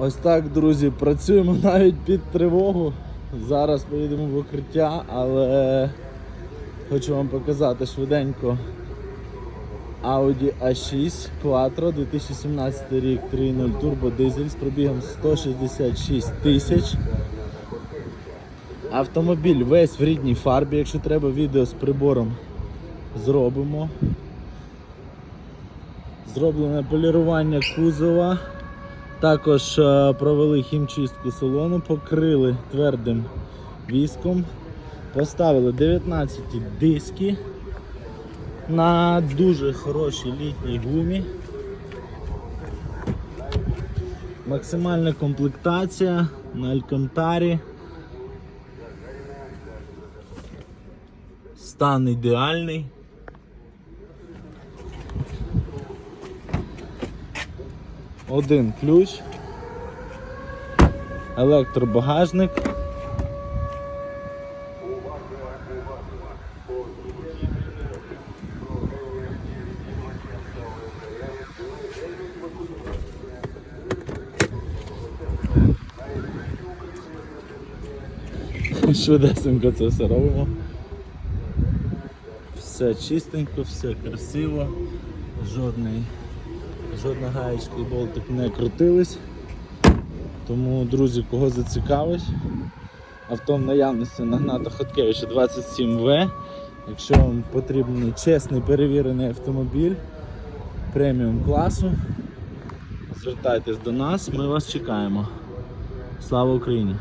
Ось так, друзі, працюємо навіть під тривогу. Зараз поїдемо в укриття, але хочу вам показати швиденько Audi A6 Quattro 2017 рік 3.0 турбодизель з пробігом 166 тисяч. Автомобіль весь в рідній фарбі, якщо треба відео з прибором зробимо. Зроблене полірування кузова. Також е, провели хімчистку салону, покрили твердим віском, поставили 19 диски на дуже хорошій літній гумі. Максимальна комплектація на Алькантарі. Стан ідеальний. Один ключ, електробагажник. Швидесенько це все робимо. Все чистенько, все красиво, жодний, жодна гаєчка і болтик не крутились. Тому, друзі, кого зацікавить, авто в наявності на Гната Хоткевича 27В. Якщо вам потрібен чесний перевірений автомобіль преміум класу, звертайтесь до нас, ми вас чекаємо. Слава Україні!